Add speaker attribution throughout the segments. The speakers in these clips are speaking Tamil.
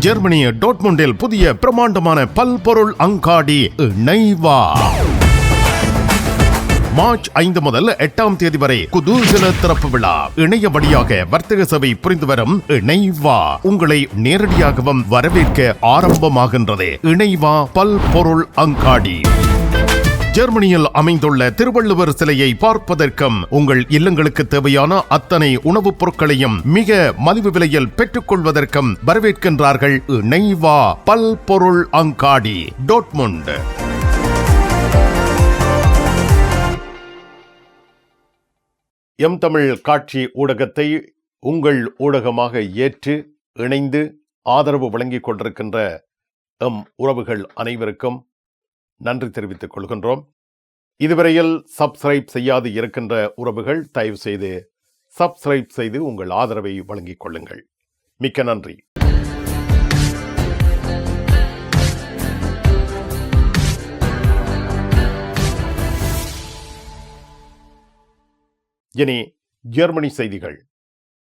Speaker 1: ஜெர்மனிய டோட்முண்டில் புதிய பிரமாண்டமான பல்பொருள் அங்காடி இணைவா மார்ச் ஐந்து முதல் எட்டாம் தேதி வரை குதூகல திறப்பு விழா. இணைய வழியாக வர்த்தக சபை புரிந்து வரும் இணைவா உங்களை நேரடியாகவும் வரவேற்க ஆரம்பமாகின்றது. இணைவா பல்பொருள் அங்காடி. ஜெர்மனியில் அமைந்துள்ள திருவள்ளுவர் சிலையை பார்ப்பதற்கும் உங்கள் இல்லங்களுக்கு தேவையான அத்தனை உணவுப் பொருட்களையும் மிக மலிவு விலையில் பெற்றுக்கொள்வதற்கும் வரவேற்கின்றார்கள் இணைவா பல்பொருள் அங்காடி டோட்முண்ட். எம் தமிழ் காட்சி ஊடகத்தை உங்கள் ஊடகமாக ஏற்று இணைந்து ஆதரவு வழங்கிக் கொண்டிருக்கின்ற எம் உறவுகள் அனைவருக்கும் நன்றி தெரிவித்துக் கொள்கின்றோம். இதுவரையில் சப்ஸ்கிரைப் செய்யாது இருக்கின்ற உறவுகள் தயவு செய்து சப்ஸ்கிரைப் செய்து உங்கள் ஆதரவை வழங்கிக் கொள்ளுங்கள். மிக்க நன்றி. இனி ஜெர்மனி செய்திகள்.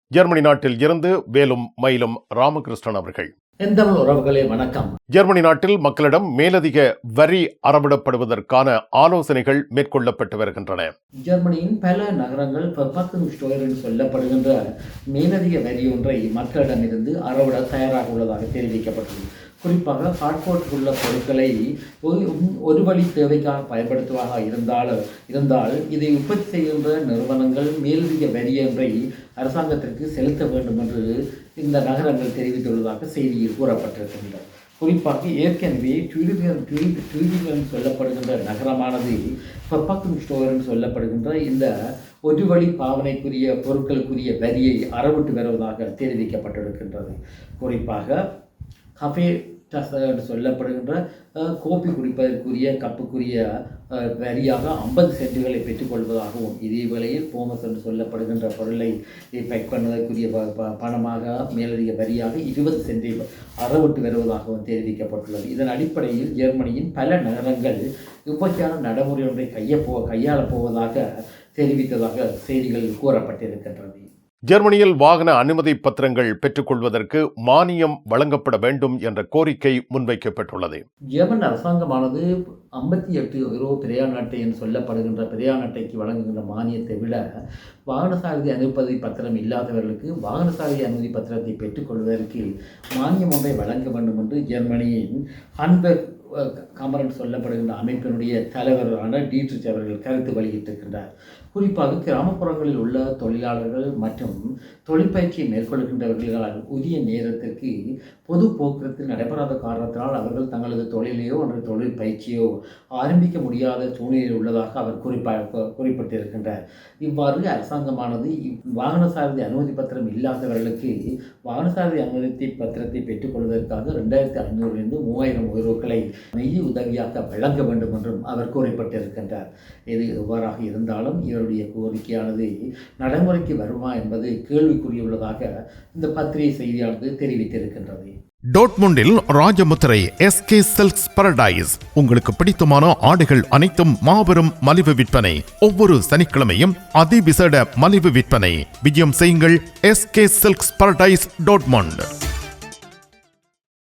Speaker 1: ஜெர்மனி நாட்டில் இருந்து வேலும் மயிலும் ராமகிருஷ்ணன் அவர்கள்.
Speaker 2: எந்தமிழ் உறவுகளே வணக்கம்.
Speaker 1: ஜெர்மனி நாட்டில் மக்களிடம் மேலதிக வரி அறவிடப்படுவதற்கான ஆலோசனைகள் மேற்கொள்ளப்பட்டு வருகின்றன.
Speaker 2: ஜெர்மனியின் பல நகரங்கள் என்று சொல்லப்படுகின்ற மேலதிக வரி ஒன்றை மக்களிடமிருந்து அறவிட தயாராக உள்ளதாக தெரிவிக்கப்பட்டது குறிப்பாக ஹாட்போர்ட் உள்ள பொருட்களை ஒரு- ஒரு வழி தேவைக்காக பயன்படுத்துவதாக இருந்தால் இருந்தால் இதை உற்பத்தி செய்கின்ற நிறுவனங்கள் மேலதிக வரி ஒன்றை அரசாங்கத்திற்கு செலுத்த வேண்டும் என்று இந்த நகரங்கள் தெரிவித்துள்ளதாக செய்தியில் கூறப்பட்டிருக்கின்றன குறிப்பாக ஏற்கனவே ட்யூரிபியன் ட்யூரிபியன் சொல்லப்படுகின்ற நகரமானது பப்பாக்கும் ஸ்டோர் என்று சொல்லப்படுகின்ற இந்த ஒரு வழி பாவனைக்குரிய பொருட்களுக்குரிய வரியை அறவிட்டு வருவதாக தெரிவிக்கப்பட்டிருக்கின்றது. குறிப்பாக ஹஃபே டஸ் என்று சொல்லப்படுகின்ற கோப்பி குடிப்பதற்குரிய கப்புக்குரிய வரியாக ஐம்பது சென்ட்டுகளை பெற்றுக்கொள்வதாகவும் இதே வேளையில் போமஸ் என்று சொல்லப்படுகின்ற பொருளை பேக் பண்ணுவதற்குரிய ப- ப- பணமாக மேலதிக வரியாக இருபது சென்ட்டை அறவிட்டு வருவதாகவும் தெரிவிக்கப்பட்டுள்ளது. இதன் அடிப்படையில் ஜெர்மனியின் பல நகரங்கள் இவ்வகையான நடைமுறை ஒன்றை கையப்போ கையாளப் போவதாக தெரிவித்ததாக செய்திகள் கூறப்பட்டிருக்கின்றது.
Speaker 1: ஜெர்மனியில் வாகன அனுமதி பத்திரங்கள் பெற்றுக்கொள்வதற்கு மானியம் வழங்கப்பட வேண்டும் என்ற கோரிக்கை முன்வைக்கப்பட்டுள்ளது.
Speaker 2: ஜெர்மன் அரசாங்கமானது ஐம்பத்தி எட்டு யூரோ பிரயாண அட்டை என்று சொல்லப்படுகின்ற பிரயாண அட்டைக்கு வழங்குகின்ற மானியத்தை விட வாகன சாரதி அனுமதி பத்திரம் இல்லாதவர்களுக்கு வாகன சாரதி அனுமதி பத்திரத்தை பெற்றுக்கொள்வதற்கு மானியம் ஒன்றை வழங்க வேண்டும் என்று ஜெர்மனியின் ஹன்பர்க் கமரன் சொல்லப்படுகின்ற அமைப்பினுடைய தலைவரான டீட்ரிச் அவர்கள் கருத்து வெளியிட்டிருக்கின்றார். குறிப்பாக கிராமப்புறங்களில் உள்ள தொழிலாளர்கள் மற்றும் தொழிற்பயிற்சியை மேற்கொள்கின்றவர்களால் உரிய நேரத்திற்கு பொது போக்குவரத்து நடைபெறாத காரணத்தினால் அவர்கள் தங்களது தொழிலையோ அல்லது தொழில் பயிற்சியோ ஆரம்பிக்க முடியாத சூழ்நிலையில் உள்ளதாக அவர் குறிப்பா குறிப்பிட்டிருக்கின்றார். இவ்வாறு அரசாங்கமானது வாகன சாரதி அனுமதி பத்திரம் இல்லாதவர்களுக்கு வாகன சாரதி அனுமதி பத்திரத்தை பெற்றுக்கொள்வதற்காக ரெண்டாயிரத்தி ஐநூறிலிருந்து மூவாயிரம் உயர்வுகளை நிதி உதவியாக வழங்க வேண்டும் என்றும் அவர் கூறப்பட்டிருக்கின்றார். இது எவ்வாறாக இருந்தாலும் இவருடைய கோரிக்கையானது நடைமுறைக்கு வருமா என்பது கேள்விக்குறியுள்ளதாக இந்த பத்திரிகை செய்தியானது தெரிவித்திருக்கின்றது.
Speaker 1: டோட்முண்டில் ராஜமுத்திரை எஸ்கே சில்க்ஸ் பரடைஸ். உங்களுக்கு பிடித்தமான ஆடைகள் அனைத்தும் மாபெரும் மலிவு விற்பனை. ஒவ்வொரு சனிக்கிழமையும் அதிவிசேட மலிவு விற்பனை. விஜயம் செய்யுங்கள் SK silks paradise Dortmund.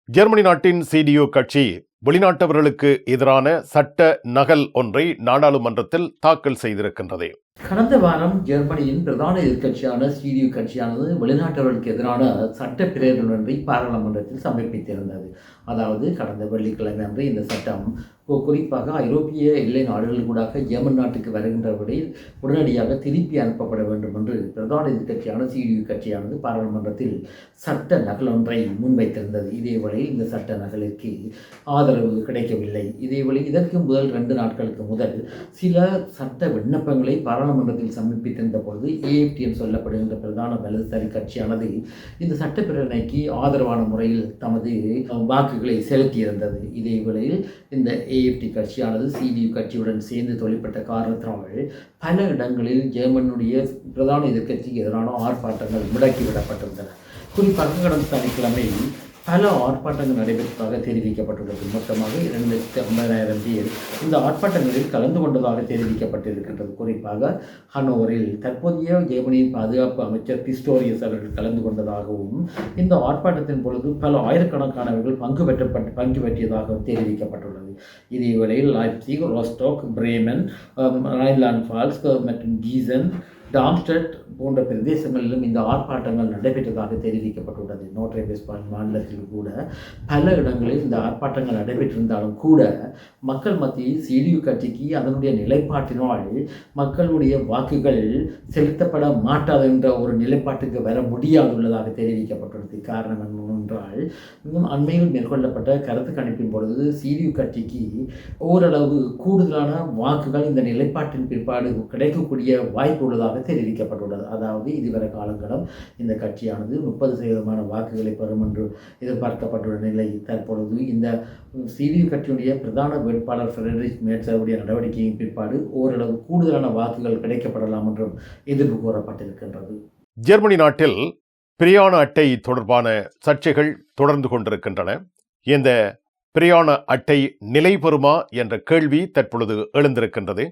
Speaker 1: Germany நாட்டின் சிடியு கட்சி வெளிநாட்டவர்களுக்கு எதிரான சட்ட நகல் ஒன்றை நாடாளுமன்றத்தில் தாக்கல் செய்திருக்கின்றது.
Speaker 2: கடந்த வாரம் ஜெர்மனியின் பிரதான எதிர்க்கட்சியான சிடியு கட்சியானது வெளிநாட்டவர்களுக்கு எதிரான சட்ட பிரேரணை பாராளுமன்றத்தில் சமர்ப்பித்திருந்தது. அதாவது கடந்த வெள்ளிக்கிழமை அன்று இந்த சட்டம் குறிப்பாக ஐரோப்பிய எல்லை நாடுகளுக்கூடாக ஏமன் நாட்டுக்கு வருகின்றவர்களை உடனடியாக திருப்பி அனுப்பப்பட வேண்டும் என்று பிரதான எதிர்கட்சியான சிடியு கட்சியானது பாராளுமன்றத்தில் சட்ட நகல் ஒன்றை முன்வைத்திருந்தது. இதேவேளை இந்த சட்ட நகலிற்கு ஆதரவு கிடைக்கவில்லை. இதேவேளை இதற்கு முதல் ரெண்டு நாட்களுக்கு முதல் சில சட்ட விண்ணப்பங்களை பாராளுமன்றத்தில் சமர்ப்பித்திருந்த பொழுது ஏஎப்டிஎம் சொல்லப்படுகின்ற பிரதான வலதுசாரி கட்சியானது இந்த சட்டப்பிரேரணைக்கு ஆதரவான முறையில் தமது வாக்குகளை செலுத்தியிருந்தது. இதே வேளையில் இந்த ஏஎஃப்டி கட்சியானது சிடியு கட்சியுடன் சேர்ந்து தொழிற்பட்ட காரணத்தினால் பல இடங்களில் ஜெர்மனுடைய பிரதான எதிர்க்கட்சிக்கு எதிரான ஆர்ப்பாட்டங்கள் முடக்கிவிடப்பட்டிருந்தன குறிப்பாக கடந்த சனிக்கிழமை பல ஆர்ப்பாட்டங்கள் நடைபெற்றதாக தெரிவிக்கப்பட்டுள்ளது. மொத்தமாக இரண்டு லட்சத்தி ஐம்பதாயிரம் பேர் இந்த ஆர்ப்பாட்டங்களில் கலந்து கொண்டதாக தெரிவிக்கப்பட்டிருக்கின்றது. குறிப்பாக ஹனோவரில் தற்போதைய ஜெர்மனியின் பாதுகாப்பு அமைச்சர் பிஸ்டோரியஸ் அவர்கள் கலந்து கொண்டதாகவும் இந்த ஆர்ப்பாட்டத்தின் பொழுது பல ஆயிரக்கணக்கானவர்கள் பங்கு பெற்ற பங்கு பெற்றியதாக தெரிவிக்கப்பட்டுள்ளது. இதே வேளையில் Leipzig Rostock Bremen Rheinland Pfalz மற்றும் கீசன் டாம்ஸ்டட் போன்ற பிரதேசங்களிலும் இந்த ஆர்ப்பாட்டங்கள் நடைபெற்றதாக தெரிவிக்கப்பட்டுள்ளது. நோட்ரே வெஸ்பால் மாநிலத்தில் கூட பல இடங்களில் இந்த ஆர்ப்பாட்டங்கள் நடைபெற்றிருந்தாலும் கூட மக்கள் மத்தியில் சிடியு கட்சிக்கு அதனுடைய நிலைப்பாட்டினால் மக்களுடைய வாக்குகள் செலுத்தப்பட மாட்டாது என்ற ஒரு நிலைப்பாட்டுக்கு வர முடியாதுள்ளதாக தெரிவிக்கப்பட்டுள்ளது. காரணம் என்னவென்றால் இன்னும் அண்மையில் மேற்கொள்ளப்பட்ட கருத்து கணிப்பின் பொழுது சிடியு கட்சிக்கு ஓரளவு கூடுதலான வாக்குகள் இந்த நிலைப்பாட்டின் பிற்பாடு கிடைக்கக்கூடிய வாய்ப்பு உள்ளதாக தெரிவிக்கப்பட்டுள்ளது. அதாவது இதுவரை காலங்களும் இந்த கட்சியானது முப்பது சதவீதமான வாக்குகளை பெறும் என்று எதிர்பார்க்கப்பட்டுள்ள நிலை. தற்பொழுது இந்த சிடியு கட்சியுடைய பிரதான வேட்பாளர் ஃபெடரிக் மேட்சருடைய நடவடிக்கையின் பிற்பாடு ஓரளவு கூடுதலான வாக்குகள் கிடைக்கப்படலாம் என்றும் எதிர்ப்பு கூறப்பட்டிருக்கின்றது.
Speaker 1: ஜெர்மனி நாட்டில் பிரியாண அட்டை தொடர்பான சர்ச்சைகள் தொடர்ந்து கொண்டிருக்கின்றன. இந்த பிரயாண அட்டை நிலை பெறுமா என்ற கேள்வி தற்பொழுது எழுந்திருக்கின்றது.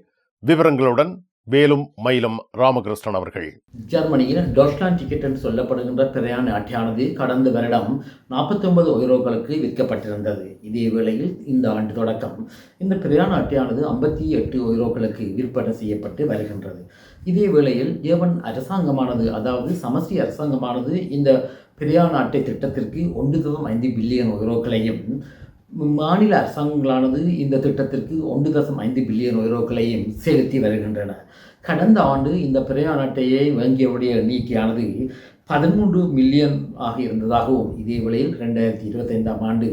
Speaker 1: விவரங்களுடன் வேலும் மயிலும் ராமகிருஷ்ணன் அவர்கள்.
Speaker 2: ஜெர்மனியில் டோஸ்லான் டிக்கெட் என்று சொல்லப்படுகின்ற பிரயாண அட்டையானது கடந்த வருடம் 49 யூரோக்களுக்கு விற்கப்பட்டிருந்தது. இதே வேளையில் இந்த ஆண்டு தொடக்கம் இந்த பிரயாண அட்டையானது ஐம்பத்தி எட்டு யூரோக்களுக்கு விற்பனை செய்யப்பட்டு வருகின்றது. இதே வேளையில் ஏவன் அரசாங்கமானது அதாவது சமஸ்டி அரசாங்கமானது இந்த பிரயாண அட்டை திட்டத்திற்கு ஒன்று தசம் ஐந்து பில்லியன் யூரோக்களையும் மாநில அரசாங்கங்களானது இந்த திட்டத்திற்கு ஒன்று தசம் ஐந்து பில்லியன் யூரோக்களையும் செலுத்தி வருகின்றன. கடந்த ஆண்டு இந்த பிரயாண அட்டையை வங்கியுடைய எண்ணிக்கையானது பதிமூன்று மில்லியன் ஆக இருந்ததாகவும் இதே வேளையில் ரெண்டாயிரத்தி இருபத்தைந்தாம் ஆண்டு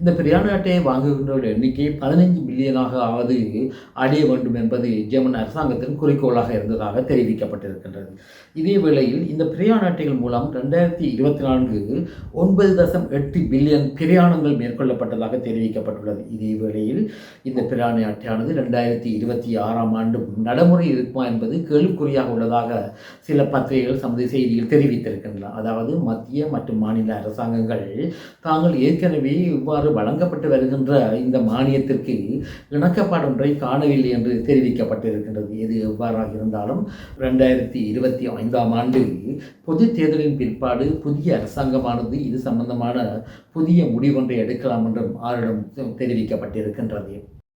Speaker 2: இந்த பிரியாண அட்டையை வாங்குகின்றோட எண்ணிக்கை பதினைஞ்சு மில்லியனாக ஆவது அடைய வேண்டும் என்பது ஜெர்மன் அரசாங்கத்தின் குறிக்கோளாக இருந்ததாக தெரிவிக்கப்பட்டிருக்கின்றது. இதே வேளையில் இந்த பிரயாண அட்டைகள் மூலம் ரெண்டாயிரத்தி இருபத்தி நான்கு ஒன்பது தசம் எட்டு பில்லியன் பிரயாணங்கள் மேற்கொள்ளப்பட்டதாக தெரிவிக்கப்பட்டுள்ளது. இதே வேளையில் இந்த பிரியாண அட்டையானது ரெண்டாயிரத்தி இருபத்தி ஆறாம் ஆண்டும் நடைமுறை இருக்குமா என்பது கேள்விக்குறியாக உள்ளதாக சில பத்திரிகைகள் சமதி செய்தியில் தெரிவித்திருக்கின்றன. அதாவது மத்திய மற்றும் மாநில அரசாங்கங்கள் தாங்கள் ஏற்கனவே இவ்வாறு வழங்கப்பட்டு வருகின்ற இந்த மானியத்திற்கு இணக்கப்பாடு ஒன்றை காணவில்லை என்று தெரிவிக்கப்பட்டிருக்கின்றது. எது எவ்வாறாக இருந்தாலும் ரெண்டாயிரத்தி இருபத்தி ஐந்தாம் ஆண்டு பொது தேர்தலின் பிற்பாடு புதிய அரசாங்கமானது இது சம்பந்தமான புதிய முடிவொன்றை எடுக்கலாம் என்றும் ஆரிடம் தெரிவிக்கப்பட்டிருக்கின்றது.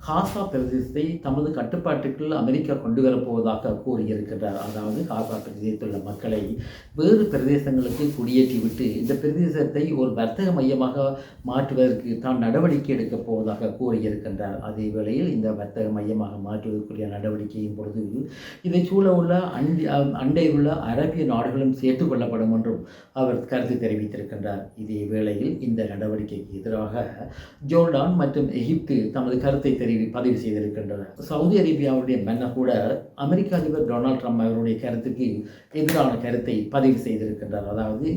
Speaker 2: காசா பிரதேசத்தை தமது கட்டுப்பாட்டுக்குள் அமெரிக்கா கொண்டு வரப்போவதாக கூறியிருக்கிறார். அதாவது காசா பிரதேசத்தில் உள்ள மக்களை வேறு பிரதேசங்களுக்கு குடியேற்றிவிட்டு இந்த பிரதேசத்தை ஒரு வர்த்தக மையமாக மாற்றுவதற்கு தான் நடவடிக்கை எடுக்கப் போவதாக கூறியிருக்கின்றார். அதே வேளையில் இந்த வர்த்தக மையமாக மாற்றுவதற்குரிய நடவடிக்கையின் பொழுது இதை சூழ உள்ள அண்டை உள்ள அரபிய நாடுகளும் சேர்த்துக் கொள்ளப்படும் என்றும் அவர் கருத்து தெரிவித்திருக்கின்றார். இதே வேளையில் இந்த நடவடிக்கைக்கு எதிராக ஜோர்டான் மற்றும் எகிப்து தமது கருத்தை தெரிவி பதிவு செய்திருக்கின்றனர் சவுதி அரேபியாவுடைய மன்னர் கூட அமெரிக்க அதிபர் டொனால்ட் ட்ரம்ப் அவருடைய கருத்துக்கு எதிரான கருத்தை பதிவு செய்திருக்கின்றார். அதாவது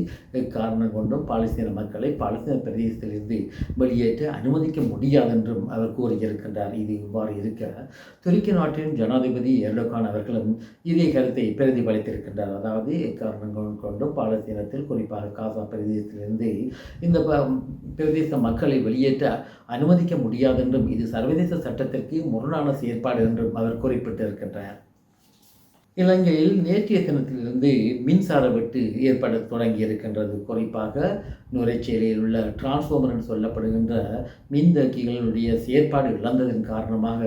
Speaker 2: காரணம் கொண்டும் பாலஸ்தீன மக்களை பாலஸ்தீன பிரதேசத்திலிருந்து வெளியேற்ற அனுமதிக்க முடியாது என்றும் அவர் கூறியிருக்கின்றார். இது இவ்வாறு இருக்க துருக்கி நாட்டின் ஜனாதிபதி எர்டோகான் அவர்களும் இதே கருத்தை பிரதிபலித்திருக்கின்றார். அதாவது காரணங்கள் கொண்டும் பாலஸ்தீனத்தில் குறிப்பாக காசா பிரதேசத்திலிருந்து இந்த பிரதேச மக்களை வெளியேற்ற அனுமதிக்க முடியாது என்றும் இது சர்வதேச சட்டத்திற்கு முரணான செயற்பாடு என்றும் அவர் குறிப்பிட்டிருக்கின்றார். இலங்கையில் நேற்றைய தினத்திலிருந்து மின்சார வெட்டு ஏற்பட தொடங்கி இருக்கின்றது குறிப்பாக நுரைச்சேரியில் உள்ள டிரான்ஸ்ஃபார்மர் என்று சொல்லப்படுகின்ற மின்தேக்கிகளுடைய செயற்பாடு இழந்ததன் காரணமாக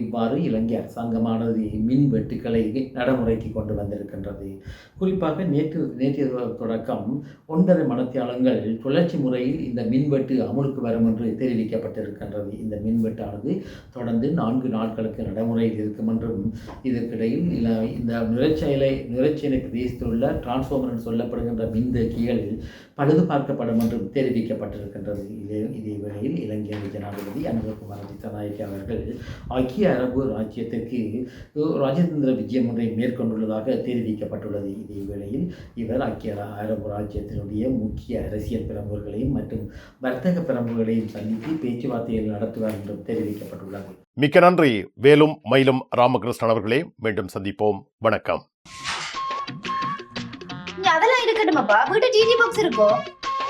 Speaker 2: இவ்வாறு இலங்கை அரசாங்கமானது மின் வெட்டுக்களை நடைமுறைக்கு கொண்டு வந்திருக்கின்றது. குறிப்பாக நேற்று நேற்றைய தொடக்கம் ஒன்றரை மணத்தியாளங்கள் சுழற்சி முறையில் இந்த மின்வெட்டு அமுலுக்கு வரும் என்று தெரிவிக்கப்பட்டிருக்கின்றது. இந்த மின்வெட்டானது தொடர்ந்து நான்கு நாட்களுக்கு நடைமுறையில் இருக்கும் என்றும் இதற்கிடையில் இந்த நுரைச்செயலை நுரைச்சேனை பிரதேசத்தில் உள்ள டிரான்ஸ்ஃபார்மர் என்று சொல்லப்படுகின்ற மின்தேக்கிகள் பழுது பார்க்கப்படும் என்றும் தெரிவிக்கப்பட்டிருக்கின்றது. இதே இதே வேளையில் இலங்கை ஜனாதிபதி அனுரகுமார திசநாயக்க அவர்கள் ஐக்கிய அரபு ராஜ்யத்திற்கு ராஜதந்திர விஜயம் ஒன்றை மேற்கொண்டுள்ளதாக தெரிவிக்கப்பட்டுள்ளது. இதே வேளையில் இவர் ஐக்கிய அர- அரபு ராஜ்யத்தினுடைய முக்கிய அரசியல் பிரமுகர்களையும் மற்றும் வர்த்தக பிரமுகர்களையும் சந்தித்து பேச்சுவார்த்தைகள் நடத்துவார் என்றும் தெரிவிக்கப்பட்டுள்ளது.
Speaker 1: மிக்க நன்றி. வேலும் மயிலும் ராமகிருஷ்ணன் அவர்களே மீண்டும் சந்திப்போம். வணக்கம்.
Speaker 3: அதெல்லாம் இருக்கட்டுமாப்பா? வீட்டு டிடி பாக்ஸ் இருக்கோ? என்ன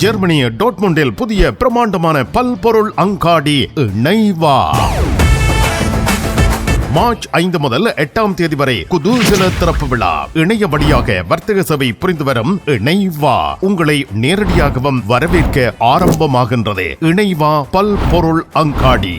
Speaker 1: ஜெர்மனிய டோட்முண்டில் புதிய பிரமாண்டமான பல்பொருள் அங்காடி இணைவா மார்ச் ஐந்து முதல் எட்டாம் தேதி வரை குதூசல திறப்பு விழா. இணைய வழியாக வர்த்தக சபை புரிந்து வரும் இணைவா உங்களை நேரடியாகவும் வரவேற்க ஆரம்பமாகின்றது. இணைவா பல்பொருள் அங்காடி.